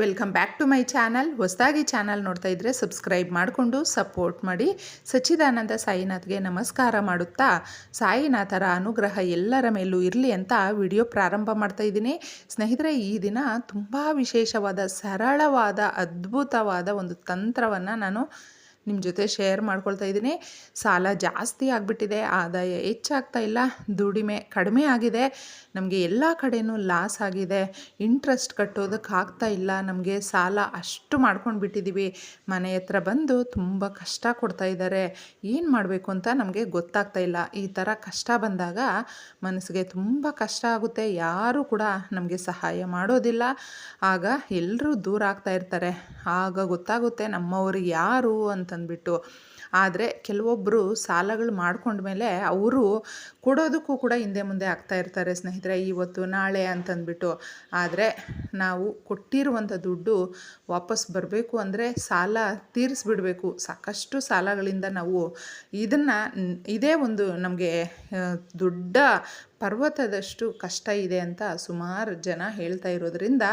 Welcome back to my channel ಹೊಸದಾಗಿ channel ನೋಡ್ತಾ ಇದ್ದರೆ ಸಬ್ಸ್ಕ್ರೈಬ್ ಮಾಡಿಕೊಂಡು ಸಪೋರ್ಟ್ ಮಾಡಿ. ಸಚ್ಚಿದಾನಂದ ಸಾಯಿನಾಥ್ಗೆ ನಮಸ್ಕಾರ ಮಾಡುತ್ತಾ? ಸಾಯಿನಾಥರ ಅನುಗ್ರಹ ಎಲ್ಲರ ಮೇಲೂ ಇರಲಿ ಅಂತ ವಿಡಿಯೋ ಪ್ರಾರಂಭ ಮಾಡ್ತಾ ಇದ್ದೀನಿ. ಸ್ನೇಹಿತರೆ, ಈ ದಿನ ತುಂಬ ವಿಶೇಷವಾದ ಸರಳವಾದ ಅದ್ಭುತವಾದ ಒಂದು ತಂತ್ರವನ್ನು ನಾನು ನಿಮ್ಮ ಜೊತೆ ಶೇರ್ ಮಾಡ್ಕೊಳ್ತಾ ಇದ್ದೀನಿ. ಸಾಲ ಜಾಸ್ತಿ ಆಗಿಬಿಟ್ಟಿದೆ, ಆದಾಯ ಹೆಚ್ಚಾಗ್ತಾ ಇಲ್ಲ, ದುಡಿಮೆ ಕಡಿಮೆ ಆಗಿದೆ, ನಮಗೆ ಎಲ್ಲ ಕಡೆಯೂ ಲಾಸ್ ಆಗಿದೆ ಇಂಟ್ರೆಸ್ಟ್ ಕಟ್ಟೋದಕ್ಕೆ ಆಗ್ತಾ ಇಲ್ಲ, ನಮಗೆ ಸಾಲ ಅಷ್ಟು ಮಾಡ್ಕೊಂಡು ಬಿಟ್ಟಿದ್ದೀವಿ ಮನೆ ಹತ್ರ ಬಂದು ತುಂಬ ಕಷ್ಟ ಕೊಡ್ತಾ ಇದ್ದಾರೆ ಏನು ಮಾಡಬೇಕು ಅಂತ ನಮಗೆ ಗೊತ್ತಾಗ್ತಾ ಇಲ್ಲ. ಈ ಥರ ಕಷ್ಟ ಬಂದಾಗ ಮನಸ್ಸಿಗೆ ತುಂಬ ಕಷ್ಟ ಆಗುತ್ತೆ, ಯಾರೂ ಕೂಡ ನಮಗೆ ಸಹಾಯ ಮಾಡೋದಿಲ್ಲ, ಆಗ ಎಲ್ಲರೂ ದೂರ ಆಗ್ತಾ ಇರ್ತಾರೆ, ಆಗ ಗೊತ್ತಾಗುತ್ತೆ ನಮ್ಮವ್ರಿಗೆ ಯಾರು ಅಂತಂದ್ಬಿಟ್ಟು ಆದರೆ ಕೆಲವೊಬ್ಬರು ಸಾಲಗಳು ಮಾಡ್ಕೊಂಡ್ಮೇಲೆ ಅವರು ಕೊಡೋದಕ್ಕೂ ಕೂಡ ಹಿಂದೆ ಮುಂದೆ ಆಗ್ತಾ ಇರ್ತಾರೆ ಸ್ನೇಹಿತರೆ, ಇವತ್ತು ನಾಳೆ ಅಂತಂದ್ಬಿಟ್ಟು. ಆದರೆ ನಾವು ಕೊಟ್ಟಿರುವಂಥ ದುಡ್ಡು ವಾಪಸ್ ಬರಬೇಕು ಅಂದರೆ ಸಾಲ ತೀರಿಸ್ಬಿಡಬೇಕು. ಸಾಕಷ್ಟು ಸಾಲಗಳಿಂದ ನಾವು ಇದನ್ನು, ಇದೇ ಒಂದು ನಮಗೆ ದೊಡ್ಡ ಪರ್ವತದಷ್ಟು ಕಷ್ಟ ಇದೆ ಅಂತ ಸುಮಾರು ಜನ ಹೇಳ್ತಾ ಇರೋದ್ರಿಂದ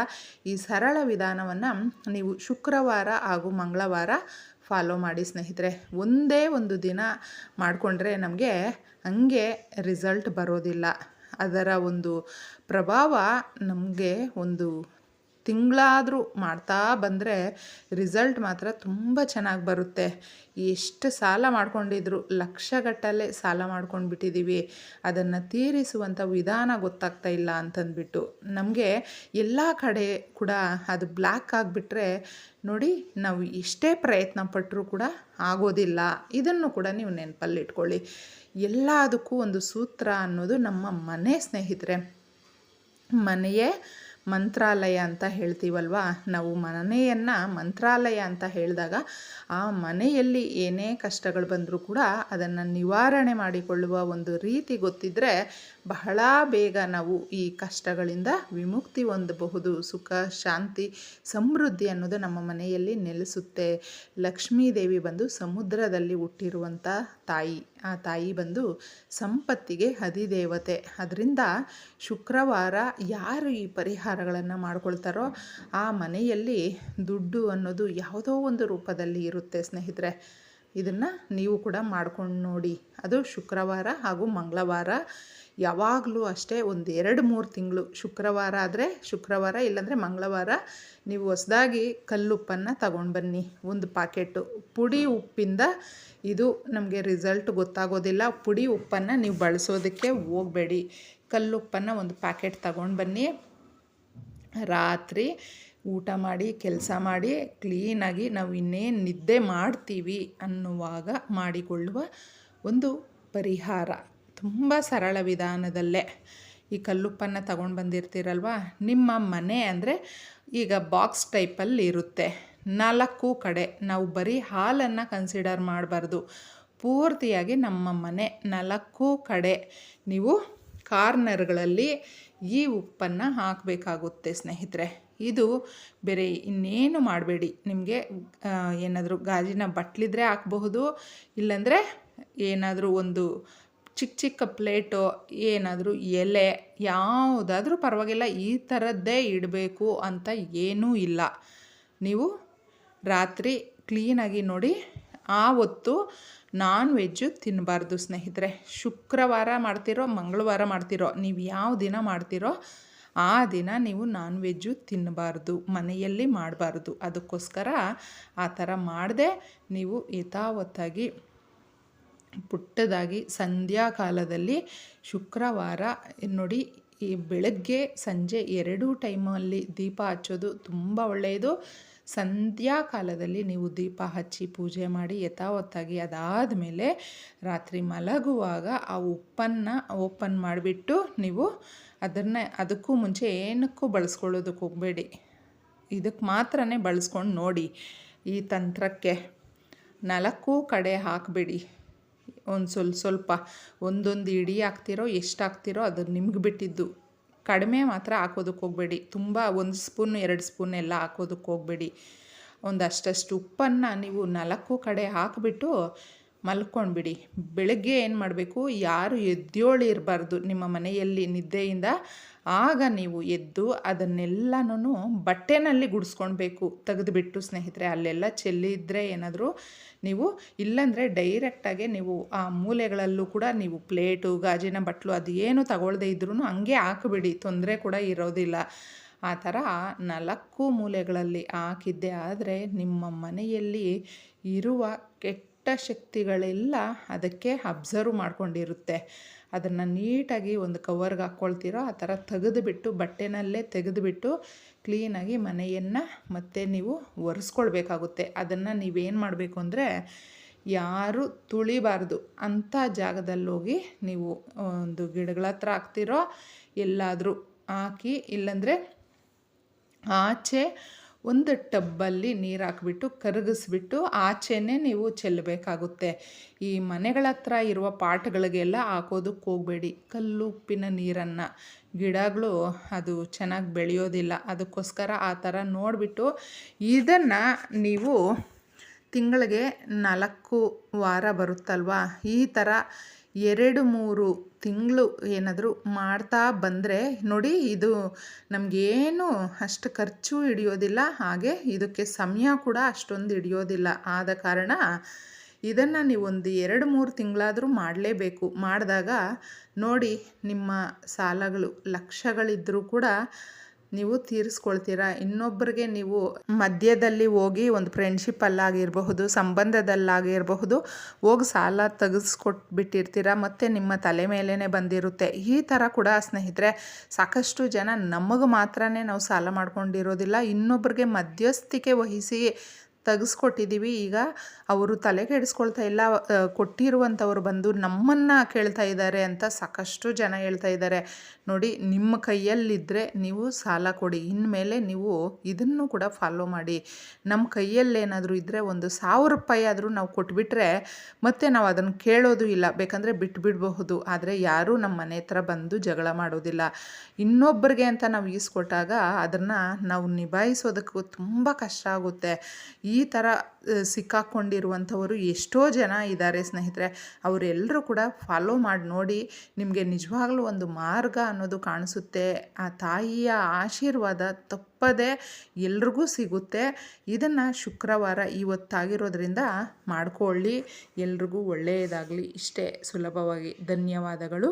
ಈ ಸರಳ ವಿಧಾನವನ್ನು ನೀವು ಶುಕ್ರವಾರ ಹಾಗೂ ಮಂಗಳವಾರ ಫಾಲೋ ಮಾಡಿ ಸ್ನೇಹಿತರೆ, ಒಂದೇ ಒಂದು ದಿನ ಮಾಡಿಕೊಂಡ್ರೆ ನಮಗೆ ಹಂಗೆ ರಿಸಲ್ಟ್ ಬರೋದಿಲ್ಲ. ಅದರ ಒಂದು ಪ್ರಭಾವ ನಮಗೆ ಒಂದು ತಿಂಗಳಾದರೂ ಮಾಡ್ತಾ ಬಂದರೆ ರಿಸಲ್ಟ್ ಮಾತ್ರ ತುಂಬ ಚೆನ್ನಾಗಿ ಬರುತ್ತೆ. ಎಷ್ಟು ಸಾಲ ಮಾಡ್ಕೊಂಡಿದ್ರು ಲಕ್ಷಗಟ್ಟಲೆ ಸಾಲ ಮಾಡ್ಕೊಂಡು ಬಿಟ್ಟಿದ್ದೀವಿ ಅದನ್ನು ತೀರಿಸುವಂಥ ವಿಧಾನ ಗೊತ್ತಾಗ್ತಾ ಇಲ್ಲ ಅಂತಂದ್ಬಿಟ್ಟು. ನಮಗೆ ಎಲ್ಲ ಕಡೆ ಕೂಡ ಅದು ಬ್ಲ್ಯಾಕ್ ಆಗಿಬಿಟ್ರೆ ನೋಡಿ ನಾವು ಎಷ್ಟೇ ಪ್ರಯತ್ನ ಪಟ್ಟರೂ ಕೂಡ ಆಗೋದಿಲ್ಲ. ಇದನ್ನು ಕೂಡ ನೀವು ನೆನಪಲ್ಲಿ ಇಟ್ಕೊಳ್ಳಿ ಎಲ್ಲದಕ್ಕೂ ಒಂದು ಸೂತ್ರ ಅನ್ನೋದು ನಮ್ಮ ಮನೆ ಸ್ನೇಹಿತರೆ. ಮನೆಯೇ ಮಂತ್ರಾಲಯ ಅಂತ ಹೇಳ್ತೀವಲ್ವ? ನಾವು ಮನೆಯನ್ನು ಮಂತ್ರಾಲಯ ಅಂತ ಹೇಳಿದಾಗ ಆ ಮನೆಯಲ್ಲಿ ಏನೇ ಕಷ್ಟಗಳು ಬಂದರೂ ಕೂಡ ಅದನ್ನು ನಿವಾರಣೆ ಮಾಡಿಕೊಳ್ಳುವ ಒಂದು ರೀತಿ ಗೊತ್ತಿದ್ದರೆ ಬಹಳ ಬೇಗ ನಾವು ಈ ಕಷ್ಟಗಳಿಂದ ವಿಮುಕ್ತಿ ಹೊಂದಬಹುದು. ಸುಖ, ಶಾಂತಿ, ಸಮೃದ್ಧಿ ಅನ್ನೋದು ನಮ್ಮ ಮನೆಯಲ್ಲಿ ನೆಲೆಸುತ್ತೆ. ಲಕ್ಷ್ಮೀದೇವಿ ಬಂದು ಸಮುದ್ರದಲ್ಲಿ ಹುಟ್ಟಿರುವಂಥ ತಾಯಿ. ಆ ತಾಯಿ ಬಂದು, ಸಂಪತ್ತಿಗೆ ಹದಿದೇವತೆ ಅದರಿಂದ ಶುಕ್ರವಾರ ಯಾರು ಈ ಪರಿಹಾರಗಳನ್ನು ಮಾಡ್ಕೊಳ್ತಾರೋ, ಆ ಮನೆಯಲ್ಲಿ ದುಡ್ಡು ಅನ್ನೋದು ಯಾವುದೋ ಒಂದು ರೂಪದಲ್ಲಿ ಇರುತ್ತೆ ಸ್ನೇಹಿತರೆ. ಇದನ್ನು ನೀವು ಕೂಡ ಮಾಡ್ಕೊಂಡು ನೋಡಿ. ಅದು ಶುಕ್ರವಾರ ಹಾಗೂ ಮಂಗಳವಾರ. ಯಾವಾಗಲೂ ಅಷ್ಟೇ ಒಂದು ಎರಡು ಮೂರು ತಿಂಗಳು ಶುಕ್ರವಾರ ಆದರೆ ಶುಕ್ರವಾರ, ಇಲ್ಲಾಂದರೆ ಮಂಗಳವಾರ ನೀವು ಹೊಸದಾಗಿ ಕಲ್ಲುಪ್ಪನ್ನು ತಗೊಂಡು ಬನ್ನಿ. ಒಂದು ಪಾಕೆಟು ಪುಡಿ ಉಪ್ಪಿಂದ ಇದು ನಮಗೆ ರಿಸಲ್ಟ್ ಗೊತ್ತಾಗೋದಿಲ್ಲ. ಪುಡಿ ಉಪ್ಪನ್ನು ನೀವು ಬಳಸೋದಕ್ಕೆ ಹೋಗಬೇಡಿ. ಕಲ್ಲುಪ್ಪನ್ನು ಒಂದು ಪ್ಯಾಕೆಟ್ ತಗೊಂಡು ಬನ್ನಿ. ರಾತ್ರಿ ಊಟ ಮಾಡಿ, ಕೆಲಸ ಮಾಡಿ ಕ್ಲೀನಾಗಿ ನಾವು ಇನ್ನೇನು ನಿದ್ದೆ ಮಾಡ್ತೀವಿ ಅನ್ನುವಾಗ ಮಾಡಿಕೊಳ್ಳುವ ಒಂದು ಪರಿಹಾರ. ತುಂಬ ಸರಳ ವಿಧಾನದಲ್ಲೇ. ಈ ಕಲ್ಲುಪ್ಪನ್ನು ತಗೊಂಡು ಬಂದಿರ್ತೀರಲ್ವ? ನಿಮ್ಮ ಮನೆ ಅಂದರೆ ಈಗ ಬಾಕ್ಸ್ ಟೈಪಲ್ಲಿ ಇರುತ್ತೆ. ನಾಲ್ಕು ಕಡೆ ನಾವು ಬರೀ ಹಾಲನ್ನು ಕನ್ಸಿಡರ್ ಮಾಡಬಾರ್ದು. ಪೂರ್ತಿಯಾಗಿ ನಮ್ಮ ಮನೆ ನಾಲ್ಕು ಕಡೆ ನೀವು ಕಾರ್ನರ್ಗಳಲ್ಲಿ ಈ ಉಪ್ಪನ್ನು ಹಾಕಬೇಕಾಗುತ್ತೆ ಸ್ನೇಹಿತರೆ. ಇದು ಬೇರೆ ಇನ್ನೇನು ಮಾಡಬೇಡಿ. ನಿಮಗೆ ಏನಾದರೂ ಗಾಜಿನ ಬಟ್ಲಿದ್ರೆ ಹಾಕಬಹುದು, ಇಲ್ಲಾಂದರೆ ಏನಾದರೂ ಒಂದು ಚಿಕ್ಕ ಚಿಕ್ಕ ಪ್ಲೇಟು, ಏನಾದರೂ ಎಲೆ, ಯಾವುದಾದ್ರೂ ಪರವಾಗಿಲ್ಲ, ಈ ಥರದ್ದೇ ಇಡಬೇಕು ಅಂತ ಏನೂ ಇಲ್ಲ. ನೀವು ರಾತ್ರಿ ಕ್ಲೀನಾಗಿ ನೋಡಿ, ಆ ಹೊತ್ತು ನಾನ್ ವೆಜ್ಜು ತಿನ್ನಬಾರ್ದು ಸ್ನೇಹಿತರೆ. ಶುಕ್ರವಾರ ಮಾಡ್ತಿರೋ, ಮಂಗಳವಾರ ಮಾಡ್ತಿರೋ, ನೀವು ಯಾವ ದಿನ ಮಾಡ್ತಿರೋ ಆ ದಿನ ನೀವು ನಾನ್ ವೆಜ್ಜು ತಿನ್ನಬಾರ್ದು, ಮನೆಯಲ್ಲಿ ಮಾಡಬಾರ್ದು. ಅದಕ್ಕೋಸ್ಕರ ಆ ಥರ ಮಾಡದೆ ನೀವು ಯಥಾವತ್ತಾಗಿ ಪುಟ್ಟದಾಗಿ ಸಂಧ್ಯಾ ಕಾಲದಲ್ಲಿ ಶುಕ್ರವಾರ ನೋಡಿ, ಈ ಬೆಳಗ್ಗೆ ಸಂಜೆ ಎರಡೂ ಟೈಮಲ್ಲಿ ದೀಪ ಹಚ್ಚೋದು ತುಂಬ ಒಳ್ಳೆಯದು. ಸಂಧ್ಯಾ ಕಾಲದಲ್ಲಿ ನೀವು ದೀಪ ಹಚ್ಚಿ ಪೂಜೆ ಮಾಡಿ ಯಥಾವತ್ತಾಗಿ ಅದಾದ ಮೇಲೆ ರಾತ್ರಿ ಮಲಗುವಾಗ ಆ ಉಪ್ಪನ್ನು ಓಪನ್ ಮಾಡಿಬಿಟ್ಟು ನೀವು ಅದನ್ನು ಅದಕ್ಕೂ ಮುಂಚೆ ಏನಕ್ಕೂ ಬಳಸ್ಕೊಳ್ಳೋದಕ್ಕೆ ಹೋಗಬೇಡಿ. ಇದಕ್ಕೆ ಮಾತ್ರನೇ ಬಳಸ್ಕೊಂಡು ನೋಡಿ ಈ ತಂತ್ರಕ್ಕೆ. ನಾಲ್ಕು ಕಡೆ ಹಾಕಬೇಡಿ. ಒಂದು ಸ್ವಲ್ಪ ಸ್ವಲ್ಪ ಒಂದೊಂದು ಇಡೀ ಹಾಕ್ತಿರೋ, ಎಷ್ಟು ಹಾಕ್ತಿರೋ ಅದು ನಿಮ್ಗೆ ಬಿಟ್ಟಿದ್ದು. ಕಡಿಮೆ ಮಾತ್ರ ಹಾಕೋದಕ್ಕೆ ಹೋಗಬೇಡಿ. ತುಂಬ ಒಂದು ಸ್ಪೂನ್, ಎರಡು ಸ್ಪೂನ್ ಎಲ್ಲ ಹಾಕೋದಕ್ಕೆ ಹೋಗಬೇಡಿ. ಒಂದಷ್ಟಷ್ಟು ಉಪ್ಪನ್ನು ನೀವು ನಾಲ್ಕು ಕಡೆ ಹಾಕಿಬಿಟ್ಟು ಮಲ್ಕೊಂಡ್ಬಿಡಿ. ಬೆಳಗ್ಗೆ ಏನು ಮಾಡಬೇಕು? ಯಾರು ಎದ್ದೇಳಿ ಇರಬಾರ್ದು ನಿಮ್ಮ ಮನೆಯಲ್ಲಿ ನಿದ್ದೆಯಿಂದ. ಆಗ ನೀವು ಎದ್ದು ಅದನ್ನೆಲ್ಲನೂ ಬಟ್ಟೆನಲ್ಲಿ ಗುಡಿಸ್ಕೊಳ್ಬೇಕು ತೆಗೆದುಬಿಟ್ಟು ಸ್ನೇಹಿತರೆ, ಅಲ್ಲೆಲ್ಲ ಚೆಲ್ಲಿದ್ರೆ ಏನಾದರೂ ನೀವು ಇಲ್ಲಾಂದರೆ ಡೈರೆಕ್ಟಾಗಿ ನೀವು ಆ ಮೂಲೆಗಳಲ್ಲೂ ಕೂಡ ನೀವು ಪ್ಲೇಟು, ಗಾಜಿನ ಬಟ್ಲು ಅದು ಏನು ತಗೊಳ್ಳದೆ ಇದ್ರೂ ಹಂಗೆ ಹಾಕಿಬಿಡಿ. ತೊಂದರೆ ಕೂಡ ಇರೋದಿಲ್ಲ. ಆ ಥರ ನಾಲ್ಕು ಮೂಲೆಗಳಲ್ಲಿ ಹಾಕಿದ್ದೆ. ಆದರೆ ನಿಮ್ಮ ಮನೆಯಲ್ಲಿ ಇರುವ ಕೆಟ್ಟ ಶಕ್ತಿಗಳೆಲ್ಲ ಅದಕ್ಕೆ ಅಬ್ಸರ್ವ್ ಮಾಡ್ಕೊಂಡಿರುತ್ತೆ. ಅದನ್ನು ನೀಟಾಗಿ ಒಂದು ಕವರ್ಗೆ ಹಾಕ್ಕೊಳ್ತೀರೋ ಆ ಥರ ತೆಗೆದುಬಿಟ್ಟು ಬಟ್ಟೆನಲ್ಲೇ ತೆಗೆದುಬಿಟ್ಟು ಕ್ಲೀನಾಗಿ ಮನೆಯನ್ನು ಮತ್ತೆ ನೀವು ಒರೆಸ್ಕೊಳ್ಬೇಕಾಗುತ್ತೆ. ಅದನ್ನು ನೀವೇನು ಮಾಡಬೇಕು ಅಂದರೆ ಯಾರು ತುಳಿಬಾರ್ದು. ಅಂಥ ಜಾಗದಲ್ಲಿ ಹೋಗಿ ನೀವು ಒಂದು ಗಿಡಗಳ ಹತ್ರ ಹಾಕ್ತಿರೋ ಎಲ್ಲಾದರೂ ಹಾಕಿ ಇಲ್ಲಂದರೆ ಆಚೆ ಒಂದು ಟಬ್ಬಲ್ಲಿ ನೀರು ಹಾಕ್ಬಿಟ್ಟು, ಕರಗಿಸ್ಬಿಟ್ಟು ಆಚೆನೇ ನೀವು ಚೆಲ್ಲಬೇಕಾಗುತ್ತೆ. ಈ ಮನೆಗಳ ಹತ್ರ ಇರುವ ಪಾಟ್ಗಳಿಗೆಲ್ಲ ಹಾಕೋದಕ್ಕೆ ಹೋಗಬೇಡಿ. ಕಲ್ಲು ಉಪ್ಪಿನ ನೀರನ್ನು. ಗಿಡಗಳು ಅದು ಚೆನ್ನಾಗಿ ಬೆಳೆಯೋದಿಲ್ಲ. ಅದಕ್ಕೋಸ್ಕರ ಆ ಥರ ನೋಡಿಬಿಟ್ಟು ಇದನ್ನು ನೀವು ತಿಂಗಳಿಗೆ ನಾಲ್ಕು ವಾರ ಬರುತ್ತಲ್ವಾ? ಈ ಥರ ಎರಡು ಮೂರು ತಿಂಗಳು ಏನಾದರೂ ಮಾಡ್ತಾ ಬಂದರೆ ನೋಡಿ ಇದು ನಮಗೇನು ಅಷ್ಟು ಖರ್ಚು ಹಿಡಿಯೋದಿಲ್ಲ, ಹಾಗೆ ಇದಕ್ಕೆ ಸಮಯ ಕೂಡ ಅಷ್ಟೊಂದು ಹಿಡಿಯೋದಿಲ್ಲ. ಆದ ಕಾರಣ ಇದನ್ನು ನೀವು ಒಂದು ಎರಡು ಮೂರು ತಿಂಗಳಾದರೂ ಮಾಡಲೇಬೇಕು. ಮಾಡಿದಾಗ ನೋಡಿ ನಿಮ್ಮ ಸಾಲಗಳು ಲಕ್ಷಗಳಿದ್ದರೂ ಕೂಡ ನೀವು ತೀರಿಸ್ಕೊಳ್ತೀರಾ? ಇನ್ನೊಬ್ಬರಿಗೆ ನೀವು ಮಧ್ಯದಲ್ಲಿ ಹೋಗಿ ಒಂದು ಫ್ರೆಂಡ್ಶಿಪ್ಪಲ್ಲಾಗಿರಬಹುದು ಸಂಬಂಧದಲ್ಲಾಗಿರಬಹುದು, ಹೋಗಿ ಸಾಲ ತೆಗೆಸ್ಕೊಟ್ಬಿಟ್ಟಿರ್ತೀರ? ಮತ್ತು ನಿಮ್ಮ ತಲೆ ಮೇಲೇ ಬಂದಿರುತ್ತೆ. ಈ ಥರ ಕೂಡ ಸ್ನೇಹಿತರೆ, ಸಾಕಷ್ಟು ಜನ ನಮಗೆ ಮಾತ್ರನೇ ನಾವು ಸಾಲ ಮಾಡ್ಕೊಂಡಿರೋದಿಲ್ಲ. ಇನ್ನೊಬ್ಬರಿಗೆ ಮಧ್ಯಸ್ಥಿಕೆ ವಹಿಸಿ ತೆಗೆಸ್ಕೊಟ್ಟಿದ್ದೀವಿ ಈಗ ಅವರು ತಲೆ ಕೆಡಿಸ್ಕೊಳ್ತಾ ಇಲ್ಲ. ಕೊಟ್ಟಿರುವಂಥವ್ರು ಬಂದು ನಮ್ಮನ್ನು ಕೇಳ್ತಾ ಇದ್ದಾರೆ ಅಂತ ಸಾಕಷ್ಟು ಜನ ಹೇಳ್ತಾ ಇದ್ದಾರೆ. ನೋಡಿ, ನಿಮ್ಮ ಕೈಯಲ್ಲಿದ್ದರೆ ನೀವು ಸಾಲ ಕೊಡಿ. ಇನ್ಮೇಲೆ ನೀವು ಇದನ್ನು ಕೂಡ ಫಾಲೋ ಮಾಡಿ. ನಮ್ಮ ಕೈಯಲ್ಲೇನಾದರೂ ಇದ್ದರೆ ಒಂದು ಸಾವಿರ ರೂಪಾಯಿ ಆದರೂ ನಾವು ಕೊಟ್ಬಿಟ್ರೆ ಮತ್ತೆ ನಾವು ಅದನ್ನು ಕೇಳೋದು ಇಲ್ಲ. ಬೇಕಂದರೆ ಬಿಟ್ಬಿಡಬಹುದು. ಆದರೆ ಯಾರೂ ನಮ್ಮ ಮನೆ ಹತ್ರ ಬಂದು ಜಗಳ ಮಾಡೋದಿಲ್ಲ. ಇನ್ನೊಬ್ಬರಿಗೆ ಅಂತ ನಾವು ಈಸ್ಕೊಟ್ಟಾಗ ಅದನ್ನು ನಾವು ನಿಭಾಯಿಸೋದಕ್ಕೂ ತುಂಬ ಕಷ್ಟ ಆಗುತ್ತೆ. ಈ ಥರ ಸಿಕ್ಕಾಕ್ಕೊಂಡಿರುವಂಥವರು ಎಷ್ಟೋ ಜನ ಇದ್ದಾರೆ ಸ್ನೇಹಿತರೆ. ಅವರೆಲ್ಲರೂ ಕೂಡ ಫಾಲೋ ಮಾಡಿ ನೋಡಿ ನಿಮಗೆ ನಿಜವಾಗ್ಲೂ ಒಂದು ಮಾರ್ಗ ಅನ್ನೋದು ಕಾಣಿಸುತ್ತೆ. ಆ ತಾಯಿಯ ಆಶೀರ್ವಾದ ತಪ್ಪದೆ ಎಲ್ರಿಗೂ ಸಿಗುತ್ತೆ. ಇದನ್ನು ಶುಕ್ರವಾರ ಇವತ್ತಾಗಿರೋದ್ರಿಂದ ಮಾಡ್ಕೊಳ್ಳಿ. ಎಲ್ರಿಗೂ ಒಳ್ಳೆಯದಾಗಲಿ. ಇಷ್ಟೇ ಸುಲಭವಾಗಿ. ಧನ್ಯವಾದಗಳು.